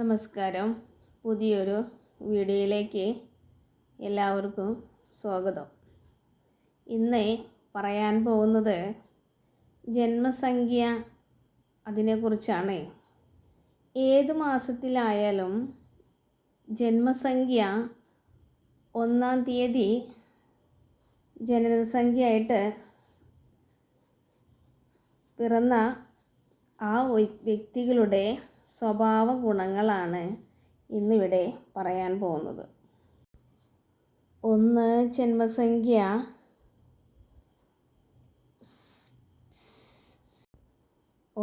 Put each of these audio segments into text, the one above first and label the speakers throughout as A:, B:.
A: നമസ്കാരം പുതിയൊരു വീഡിയോയിലേക്ക് എല്ലാവർക്കും സ്വാഗതം ഇന്ന് പറയാൻ പോകുന്നത് ജന്മസംഖ്യ അതിനെക്കുറിച്ചാണ് ഏത് മാസത്തിലായാലും ജന്മസംഖ്യ ഒന്നാം തീയതി ജനനസംഖ്യയായിട്ട് പിറന്ന ആ വ്യക്തികളുടെ സ്വഭാവ ഗുണങ്ങളാണ് ഇന്നിവിടെ പറയാൻ പോകുന്നത് ഒന്ന് ജന്മസംഖ്യ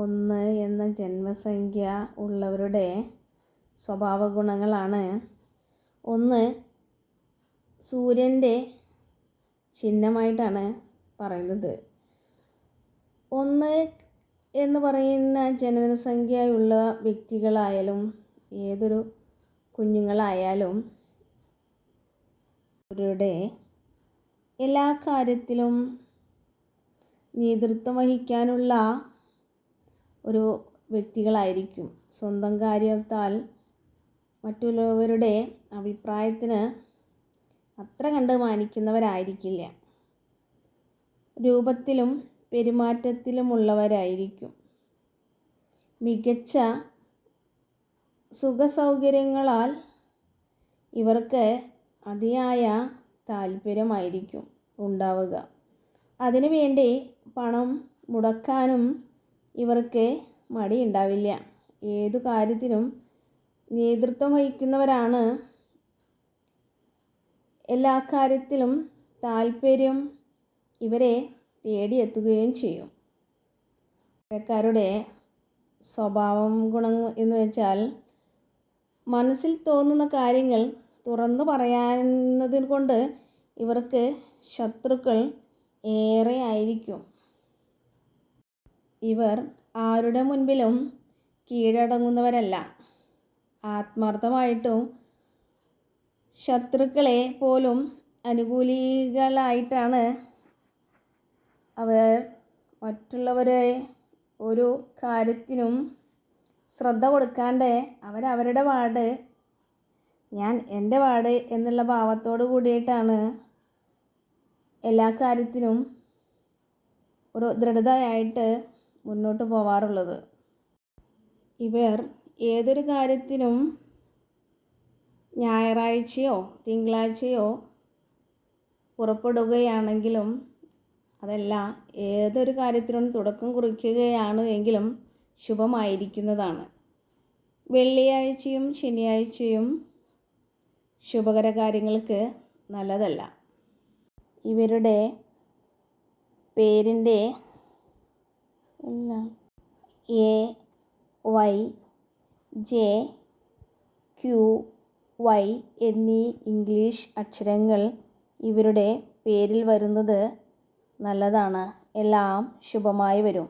A: ഒന്ന് എന്ന ജന്മസംഖ്യ ഉള്ളവരുടെ സ്വഭാവ ഗുണങ്ങളാണ് ഒന്ന് സൂര്യൻ്റെ ചിഹ്നമായിട്ടാണ് പറയുന്നത് ഒന്ന് എന്ന് പറയുന്ന ജനനസംഖ്യയുള്ള വ്യക്തികളായാലും ഏതൊരു കുഞ്ഞുങ്ങളായാലും അവരുടെ എല്ലാ കാര്യത്തിലും നേതൃത്വം വഹിക്കാനുള്ള ഒരു വ്യക്തികളായിരിക്കും സ്വന്തം കാര്യത്താൽ മറ്റുള്ളവരുടെ അഭിപ്രായത്തിന് അത്ര കണ്ട് മാനിക്കുന്നവരായിരിക്കില്ല രൂപത്തിലും പെരുമാറ്റത്തിലുമുള്ളവരായിരിക്കും മികച്ച സുഖസൗകര്യങ്ങളാൽ ഇവർക്ക് അതിയായ താല്പര്യമായിരിക്കും ഉണ്ടാവുക അതിനുവേണ്ടി പണം മുടക്കാനും ഇവർക്ക് മടിയുണ്ടാവില്ല ഏതു കാര്യത്തിനും നേതൃത്വം വഹിക്കുന്നവരാണ് എല്ലാ കാര്യത്തിലും താല്പര്യം ഇവരെ തേടിയെത്തുകയും ചെയ്യും ഇത്തരക്കാരുടെ സ്വഭാവം ഗുണം എന്ന് വെച്ചാൽ മനസ്സിൽ തോന്നുന്ന കാര്യങ്ങൾ തുറന്നു പറയാനതിന് കൊണ്ട് ഇവർക്ക് ശത്രുക്കൾ ഏറെ ആയിരിക്കും ഇവർ ആരുടെ മുൻപിലും കീഴടങ്ങുന്നവരല്ല ആത്മാർത്ഥമായിട്ടും ശത്രുക്കളെ പോലും അനുകൂലികളായിട്ടാണ് അവർ മറ്റുള്ളവരെ ഒരു കാര്യത്തിനും ശ്രദ്ധ കൊടുക്കാണ്ട് അവരവരുടെ പാട് ഞാൻ എൻ്റെ പാട് എന്നുള്ള ഭാവത്തോട് കൂടിയിട്ടാണ് എല്ലാ കാര്യത്തിനും ഒരു ദൃഢതയായിട്ട് മുന്നോട്ട് പോവാറുള്ളത് ഇവർ ഏതൊരു കാര്യത്തിനും ഞായറാഴ്ചയോ തിങ്കളാഴ്ചയോ പുറപ്പെടുകയാണെങ്കിലും അതല്ല ഏതൊരു കാര്യത്തിനും തുടക്കം കുറിക്കുകയാണ് എങ്കിലും ശുഭമായിരിക്കുന്നതാണ് വെള്ളിയാഴ്ചയും ശനിയാഴ്ചയും ശുഭകര കാര്യങ്ങൾക്ക് നല്ലതല്ല ഇവരുടെ പേരിൻ്റെ A Y J Q Y എന്നീ ഇംഗ്ലീഷ് അക്ഷരങ്ങൾ ഇവരുടെ പേരിൽ വരുന്നത് നല്ലതാണ് എല്ലാം ശുഭമായി വരും